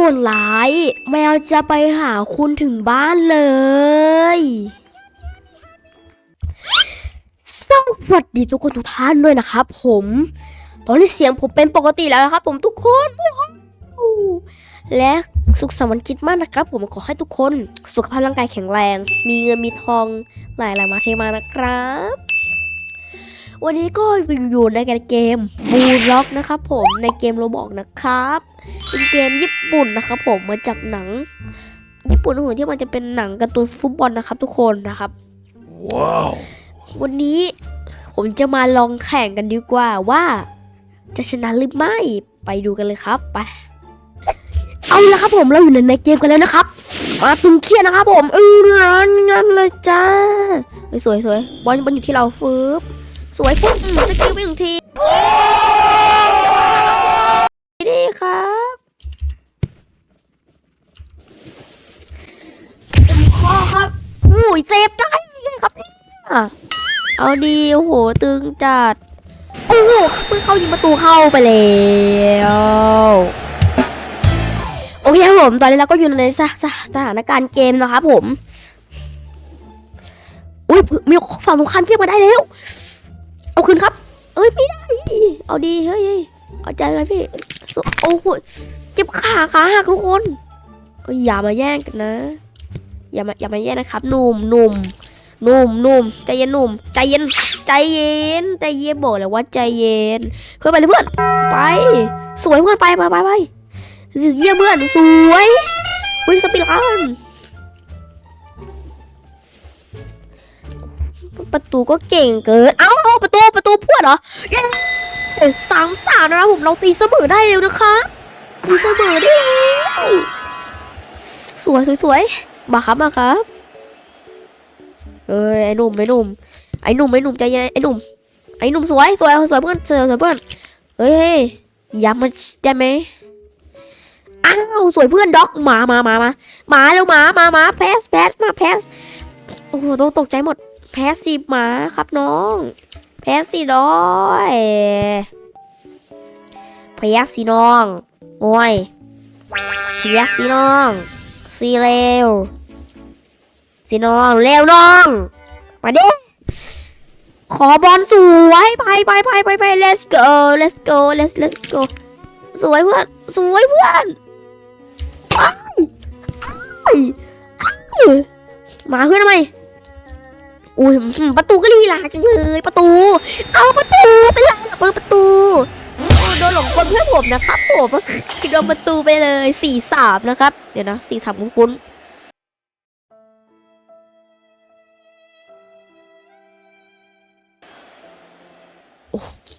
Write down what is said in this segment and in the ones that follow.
กดไลค์แมวจะไปหาคุณถึงบ้านเลย สวัสดีทุกคนทุกท่านด้วยนะครับผม ตอนนี้เสียงผมเป็นปกติแล้วนะครับผมทุกคนและสุขสันต์วันกิจมากนะครับ ผมขอให้ทุกคน สุขภาพร่างกายแข็งแรง มีเงินมีทองหลายหลายมาเทมานะครับ วันนี้ก็อยู่ในเกมบูล็อกนะครับผมในเกมโรบอกนะครับ เป็นเกมญี่ปุ่นนะครับผมมาจากหนัง ญี่ปุ่นหัวที่มันจะเป็นหนังการ์ตูนฟุตบอลนะครับ ทุกคนนะครับ Wow. วันนี้ผมจะมาลองแข่งกันดีกว่าว่า จะชนะหรือไม่ไปดูกันเลยครับไปเอาละครับผมเราอยู่ในเกมกันแล้วนะครับมาตึงเครียดนะครับผมเออร้านงั้นเลยจ้าเฮ้ยสวยสวยบอลบอลอยู่ที่เราฟืบ สวยปุ๊บอืมสกิลไปหนึ่งทีดีครับเต็มข้อครับอุ้ยเซฟได้เลยครับเนี่ยเอาดีโอ้โหตึงจัดโอ้โหเพิ่งเข้ายิงประตูเข้าไปแล้วโอเคครับผมตอนนี้เราก็อยู่ในสถสสถานการณ์เกมนะครับผมอุ้ยมีฝั่งตรงข้ามเทียบมาได้แล้ว อ้ยไม่ได้ เอาดีเฮ้ยเอาใจเลยพี่โอ้โหเจ็บขาขาหักทุกคนอย่ามาแย่งกันนะ อย่ามาอย่ามาแย่งนะครับหนุ่มหนุ่มหนุ่มหนุ่มใจเย็นหนุ่มใจเย็นใจเย็นใจเย็นบอกเลยว่าใจเย็น เพื่อนไปเลยเพื่อนไป สวยเพื่อนไปไปไปไปเยี่ยมเพื่อนสวยวิ่งสปีดรันประตูก็เก่งเกิน เอ้า ตูประตูเพื่อนเหรอเย้สามสามนะครับผมเราตีเสมอได้เร็วนะคะตีเสมอได้แล้วสวยสวยสวยมาครับมาครับ เอ้ยไอ้หนุ่มไอ้หนุ่มไอ้หนุ่มไอ้หนุ่มใจเย็นไอ้หนุ่มไอ้หนุ่มสวยสวยสวยเพื่อนสวยสวยเพื่อนเฮ้ยเฮ้ยย้ำมาได้ไหมอ้าวสวยเพื่อนด็อกหมามามามาหมาเร็วหมามามาแพสแพสมาแพสโอ้โหต้องตกใจหมดแพสสิหมาครับน้อง แพสสิน้อยแพสสิน้อง โอ้ยแพสสิน้อง สีเร็วสิน้องเร็วน้อง มาดิขอบอลสวยไปไปไปไปไป let's go let's go let's let's go สวยเพื่อน สวยเพื่อนมาเพื่อนทำไม อุ้ยประตูก็ลีลาจังเลยประตู เอาประตูไปเลยเปิดประตูโดนหลงกลเพื่อนผมนะครับผมคิดโดนประตูไปเลยสี่สามนะครับ เดี๋ยวนะสี่สามคุ้นๆ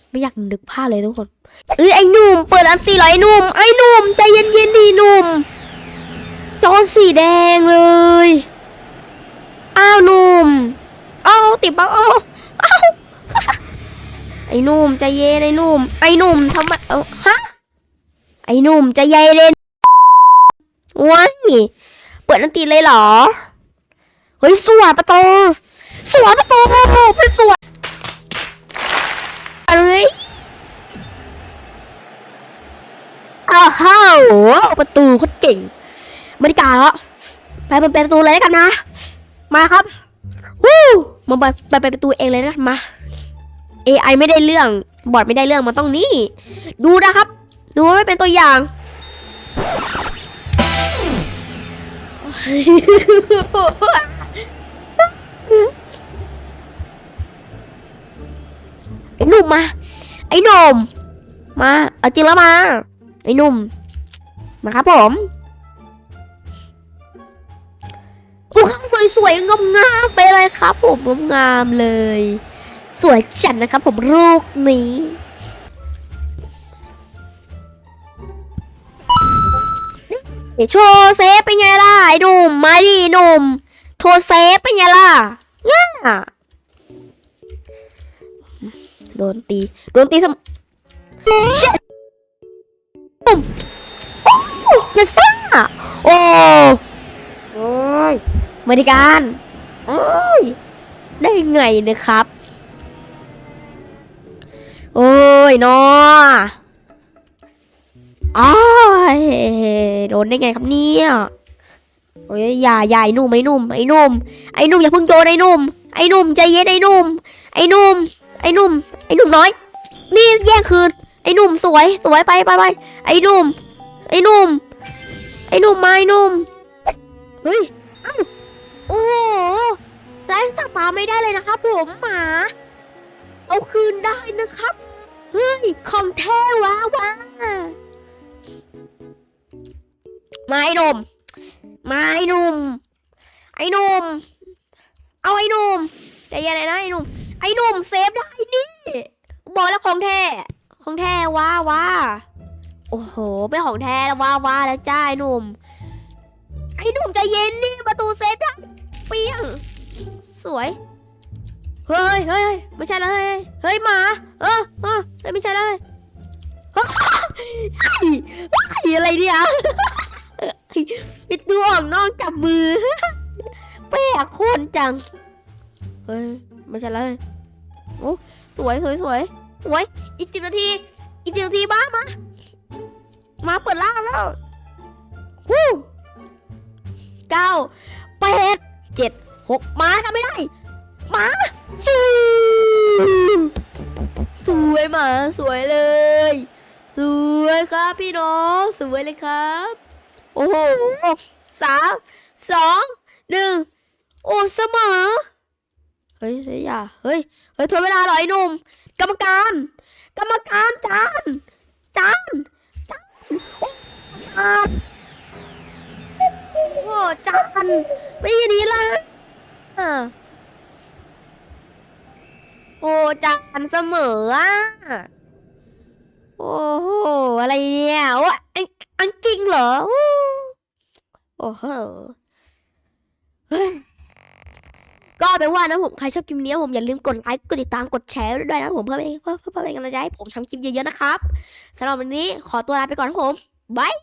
ไม่อยากนึกภาพเลยทุกคนเอ้ยไอ้หนุ่มเปิดอันตีหรอไอ้หนุ่มไอ้หนุ่มใจเย็นๆดีหนุ่มจอสีแดงเลย อ้าวหนุ่ม ติดบังอ้าวอ้าไอ้หนุ่มใจเย็นไอ้หนุ่มไอ้หนุ่มทำไมเอ้าฮะไอ้หนุ่มใจเย็นเล่นว้ายเปิดอันตีเลยเหรอ เฮ้ยสวนประตูสวนประตูเป็นสวนอะไรอ้าวฮ้าประตูโคตรเก่งบริการแล้วไปไปไปประตูเลยแล้วกันนะ มาครับ มาไปไปไปประตูเองเลยนะมา AI ไม่ได้เรื่องบอร์ดไม่ได้เรื่องมันต้องนี่ ดูนะครับ ดูว่าไว้เป็นตัวอย่างไอ้หนุ่มมา ไอ้หนุ่มมา เอาจริงแล้วมา ไอ้หนุ่มมาครับผม สวยๆงามงามไปเลยครับผมงามงามเลย สวยจัดนะครับผมลูกนี้เดี๋ยวโชว์เซฟเป็นไงล่ะไอ้หนุ่มมาดิหนุ่มโทรเซฟเป็นไงล่ะเนี่ยโดนตี โดนตีทำ บริการโอ้ยได้ไงนะครับ โอ้ยนออ้ยโดนนได้ไงครับเนี่ยโอ้ยอย่าอย่าไอ้หนุ่มไอ้หนุ่มไอ้หนุ่มไอ้หนุ่มอย่าพิ่งโยนไอ้หนุ่มไอ้หนุ่มใจเย็นไอ้หนุ่มไอ้หนุ่มไอ้หนุ่มไอ้หนุ่มน้อย นี่แย่งคืนไอ้หนุ่มสวยสวยไปไปไปไอ้หนุ่มไอ้หนุ่มไอ้หนุ่มมาไอ้หนุ่มเฮ้ย โอ้โหไร้สตาร์ไม่ได้เลยนะครับผมหมา เอาคืนได้นะครับ เฮ้ย ของแท้ว้าว้ามาไอ้นุ่มมาไอ้นุ่มไอ้นุ่มเอาไอ้นุ่มใจเย็นนะไอ้นุ่มไอ้นุ่มเซฟได้นี่ บอกแล้วของแท้ ของแท้ว้าว้าโอ้โห เป็นของแท้แล้วว้าว้าแล้วจ้าไอ้หนุ่มไอ้หนุ่มใจเย็นนี่ประตูเซฟได้ สวยเฮ้ยเฮ้ยเฮ้ยไม่ใช่เลยเฮ้ยหมาเออเออเฮ้ยไม่ใช่เลยเฮ้ยอะไรเนี่ยปิดตัวออกนอกจับมือแปลกคนจัง เฮ้ยไม่ใช่เลยโอ้สวยสวยสวยสวยอีกสิบนาที อีกสิบนาทีบ้ามา มาเปิดล่างแล้ววู้เก้าแปดเจ็ด หกมาทำไม่ได้มาจูสวยหมาสวยเลย สวยครับพี่น้องสวยเลยครับ โอ้โหสามสองหนึ่งโอ้เสมอเฮ้ยเฮ้ยอย่าเฮ้ยเฮ้ยทนเวลาหน่อยไอ้หนุ่มกรรมการ กรรมการจานจานจานโอ้จานโอ้จานไม่ดีละอะ โอ้จานเสมออะ โอ้โห อะไรเนี่ยโอ้อังจริงเหรอ โอ้โหก็เป็นว่านะผมใครชอบคลิปนี้ผมอย่าลืมกดไลค์กดติดตามกดแชร์ด้วยนะผมเพื่อเป็นเพื่อเพื่อเป็นกำลังใจให้ผมทำคลิปเยอะๆนะครับสำหรับวันนี้ขอตัวลาไปก่อนครับผมบาย